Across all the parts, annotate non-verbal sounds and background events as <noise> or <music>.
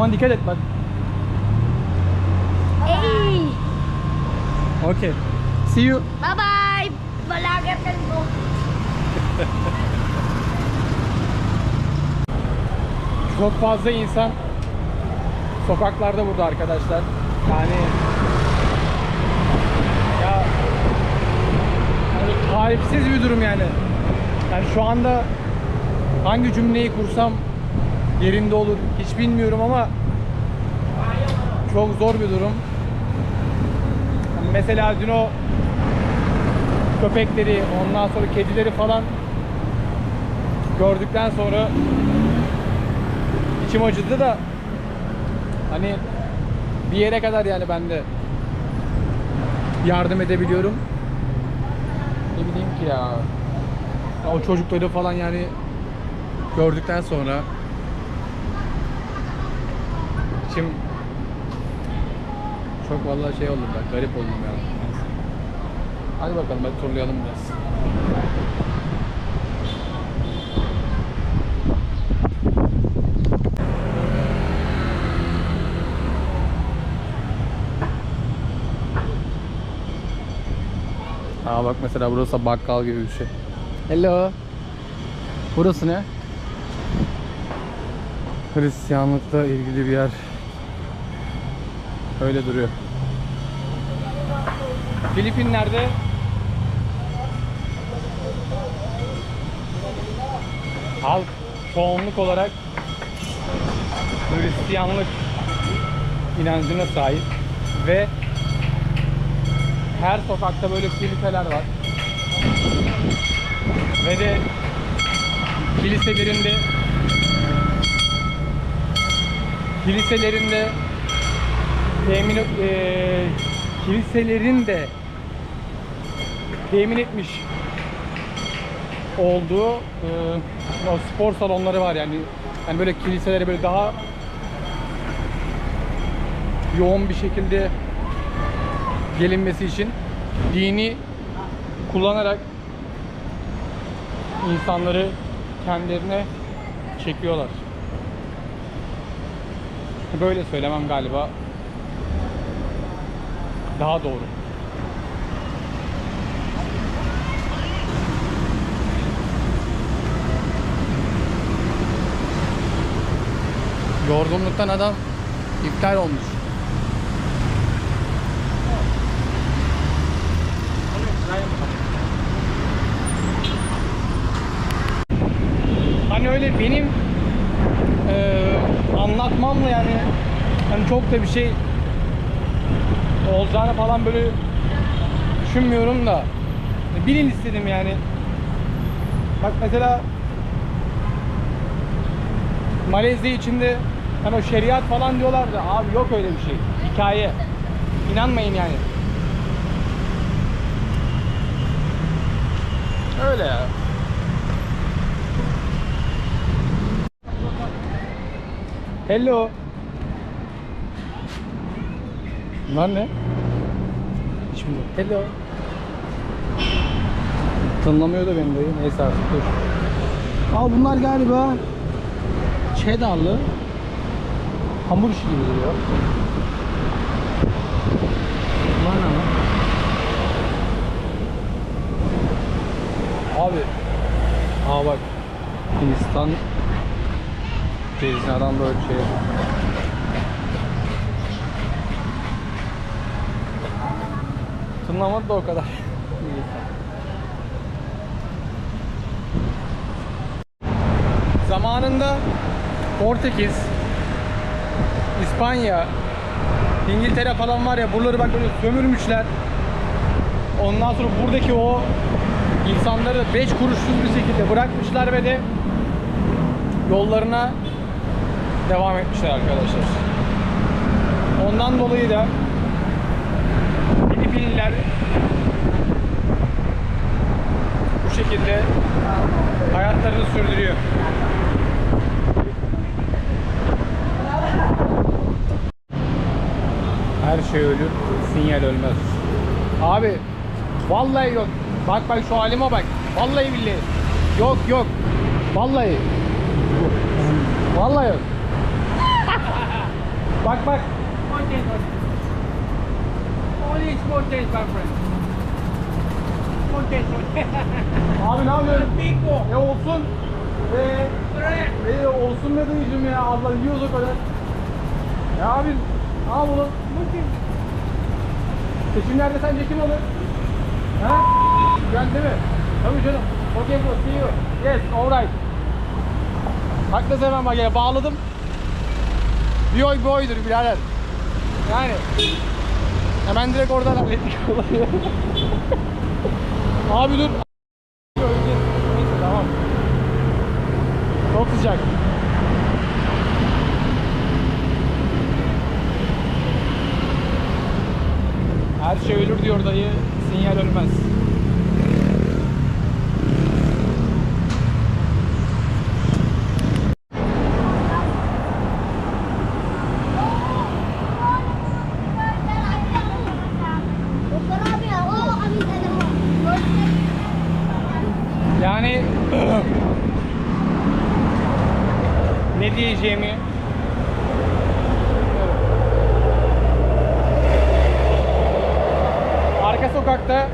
Aman dikkat et bak. Hey! Okay. See you. Bye-bye! Malagar ka mo. Çok fazla insan sokaklarda burada arkadaşlar. Yani ya tarifsiz bir durum yani. Yani şu anda hangi cümleyi kursam yerinde olur hiç bilmiyorum ama çok zor bir durum. Mesela dün o köpekleri, ondan sonra kedileri falan gördükten sonra içim acıdı da hani bir yere kadar yani ben de yardım edebiliyorum. Ne bileyim ki ya. Ya O çocukları falan yani gördükten sonra içim çok vallahi şey oldum ben, garip oldum ya. Neyse. Hadi bakalım hadi turlayalım biraz. Aa bak mesela burası bakkal gibi bir şey. Hello. Burası ne? Hristiyanlıkla ilgili bir yer. Öyle duruyor. Filipinler'de halk çoğunluk olarak Hristiyanlık inancına sahip ve her sokakta böyle kiliseler var. Ve de kiliselerinde kiliselerinde temin eee kiliselerin de temin etmiş olduğu eee, o spor salonları var yani yani böyle kiliselere böyle daha yoğun bir şekilde gelinmesi için dini kullanarak insanları kendilerine çekiyorlar. Böyle söylemem galiba daha doğru. Yorgunluktan adam iptal olmuş. Hani öyle benim eee, anlatmamla yani hani çok da bir şey olacağını falan böyle düşünmüyorum da bilin istedim yani. Bak mesela Malezya içinde hani o şeriat falan diyorlar da abi yok öyle bir şey. Hikaye. İnanmayın yani. Öyle ya. Hello. Bunlar ne? Şimdi hello. Tınlamıyor da beni dayı. Neyse artık dur. Al bunlar galiba cheddarlı hamur işi gibi duruyor. Bunlar ne lan? Abi. Aa bak. Hindistan cevizini adam böyle şey Tınlamadı da o kadar. Zamanında Portekiz, İspanya, İngiltere falan var ya buraları bak böyle sömürmüşler. Ondan sonra buradaki o insanları 5 kuruşsuz bir şekilde bırakmışlar ve de yollarına devam etmişler arkadaşlar. Ondan dolayı da Filipinliler bu şekilde hayatlarını sürdürüyor. Her şey ölür, sinyal ölmez. Abi vallahi yok. Bak bak şu halime bak. Vallahi billahi. Yok yok. Vallahi. Vallahi yok. <laughs> Bak bak. Only small change, my friend. Small change. <laughs> Abi ne yapıyorsun? Pico. E olsun. E, e olsun ne diyeceğim ya abla yiyoruz o kadar. Ya abi al bunu. Seçimlerde sence kim olur? Ha? Ben değil mi? Tabii canım. Okay bro, see you. Yes, alright. Haklısın hemen bak ya bağladım. Bir oy bir oydur birader. Yani hemen direkt oradan hallettik olayı. <laughs> Abi dur. Yani ne diyeceğimi arka sokakta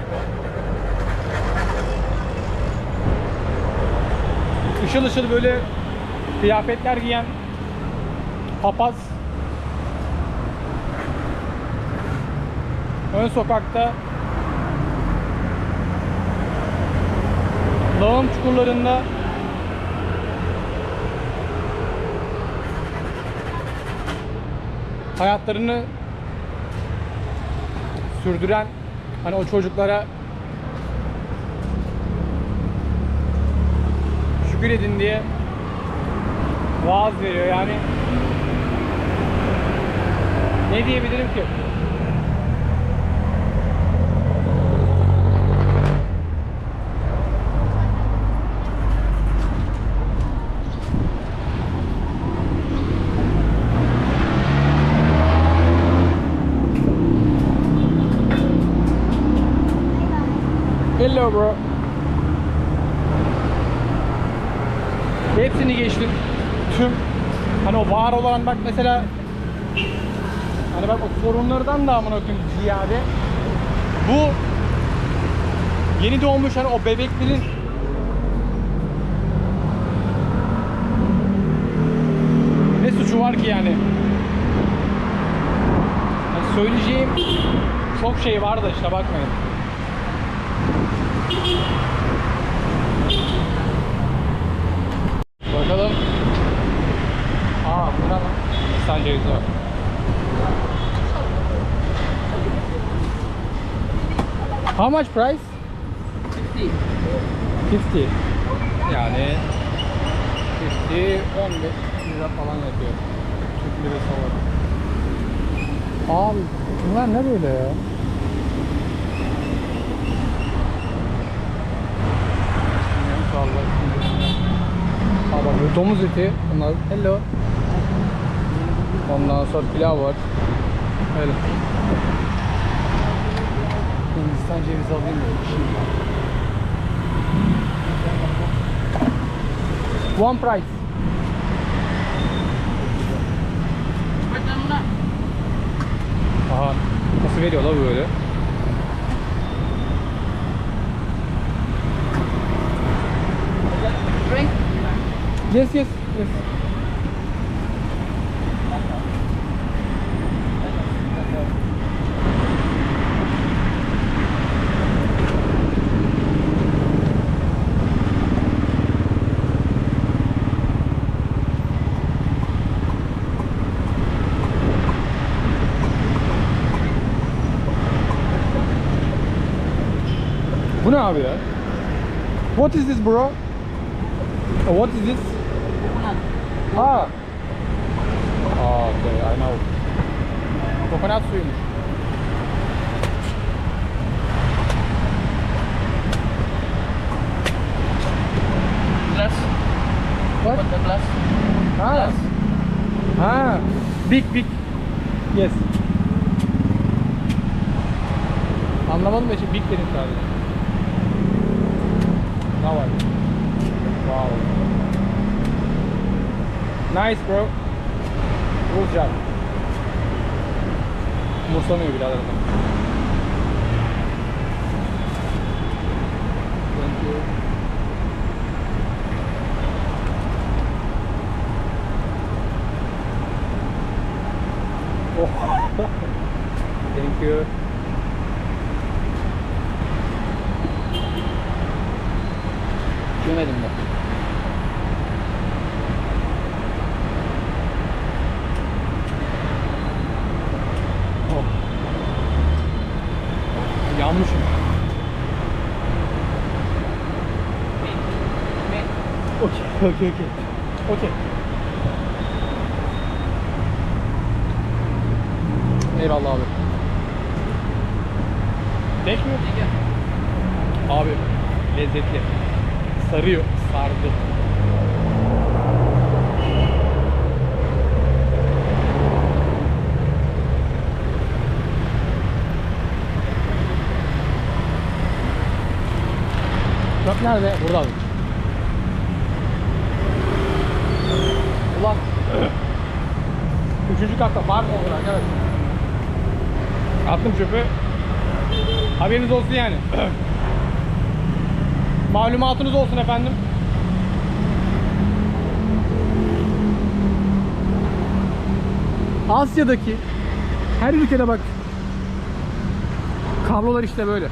ışıl ışıl böyle kıyafetler giyen papaz ön sokakta lağım çukurlarında hayatlarını sürdüren hani o çocuklara şükür edin diye vaaz veriyor yani ne diyebilirim ki? Bro. Hepsini geçtim. Tüm hani o var olan bak mesela hani bak o sorunlardan da amına koyayım ziyade bu yeni doğmuş hani o bebeklerin ne suçu var ki yani? Yani söyleyeceğim çok şey var da işte bakmayın. Bakalım. Aa bu ne var. How much price? 50. 50. Yani 50, 15 lira falan yapıyor. Türk lirası olarak. Abi bunlar ne böyle ya? Bilmiyorum, sağlıklı. Aa bak domuz eti. Bunlar hello. Ondan sonra pilav var. Öyle. Hindistan cevizi alayım. Şimdi. One price. Aha. Nasıl veriyor la böyle? Drink. Yes yes yes. What is this bro? Oh, what is this? Ah. Oh, okay, I know. Kokonat suyumuş. Glass. What? What the glass? Ha. Ha. Big big. Yes. Anlamadım da işte big dedim sadece. Ne var? Wow. Nice bro. Good job. Umursamıyor birader adam. Thank you. Oh. <laughs> Thank you. Yemedim de. Oh. Yanmışım. Okey, okey, okey. Okey. Eyvallah abi. Tek mi? Abi lezzetli. Sarıyor, sardı. Çöp nerede? Burada abi. Ulan. Üçüncü katta mı olur arkadaş? Attım çöpü. Haberiniz olsun yani. <clears throat> Malumatınız olsun efendim. Asya'daki her ülkede bak kablolar işte böyle.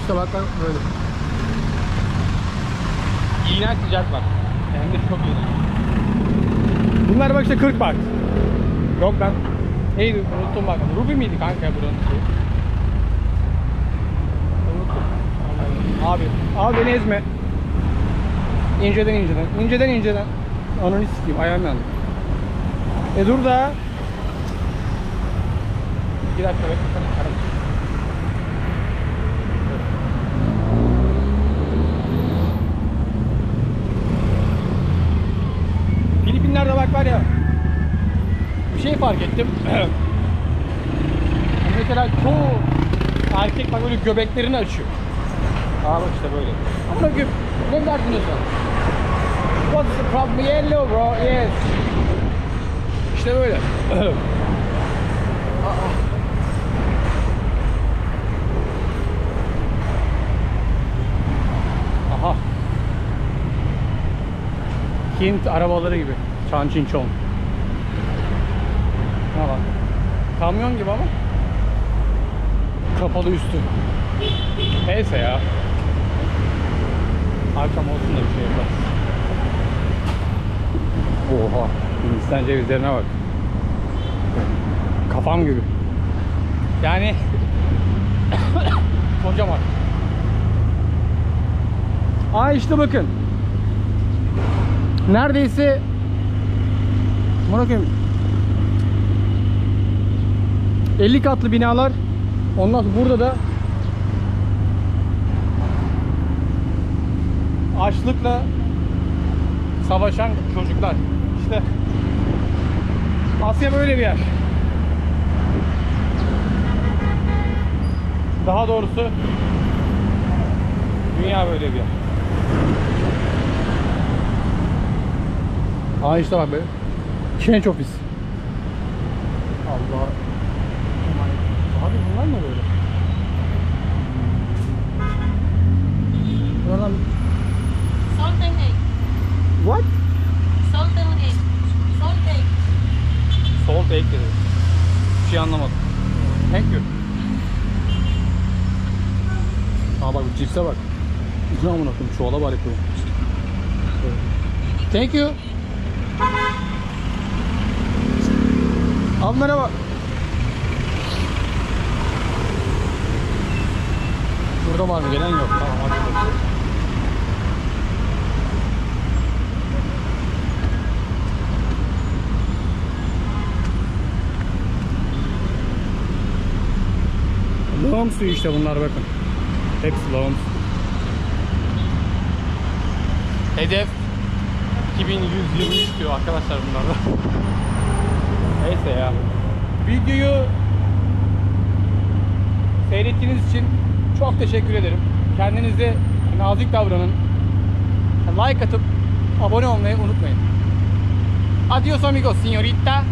İşte bak böyle. İğrenç sıcak var. Hem de çok iğrenç. Bunlar bak işte 40 bak. Yok lan. Neydi unuttum bak. Ruby miydi kanka buranın şeyi? Abi, abi beni ezme. İnceden inceden. İnceden inceden. Ananı sikeyim ayağım yandı. E dur da. Bir dakika beklesene. Filipinler'de bak var ya. Bir şey fark ettim. <clears throat> Mesela çoğu erkek bak böyle göbeklerini açıyor. Aa bak işte böyle. Ama gö ne derdin sen? What's the problem? Yellow bro, yes. İşte böyle. <clears throat> Aha. Hint arabaları gibi. Çin çon. Şuna bak. Kamyon gibi ama. Kapalı üstü. Neyse ya. Akşam olsun da bir şey yaparız. Oha. Hindistan cevizlerine bak. Kafam gibi. Yani <coughs> kocaman. Aa işte bakın. Neredeyse Bırakayım 50 katlı binalar Ondan sonra burada da açlıkla savaşan çocuklar. İşte Asya böyle bir yer. Daha doğrusu dünya böyle bir yer. Aa işte bak be. Change ofis. Allah. Abi bunlar ne böyle? Buradan Salt and egg. what? Salt and egg. Salt egg. Salt egg dedi. Bir şey anlamadım. Thank you. Aa bak bu cipse bak. Ne amına koyayım çuvala bari koyayım. Thank you. Abi merhaba. Burada var mı? Gelen yok. Tamam hadi bakalım. Lağım suyu işte bunlar bakın. Hepsi lağım. Hedef 2123 diyor arkadaşlar bunlarda. Neyse ya. Videoyu seyrettiğiniz için çok teşekkür ederim. Kendinize nazik davranın. Like atıp abone olmayı unutmayın. Adios amigos, señorita.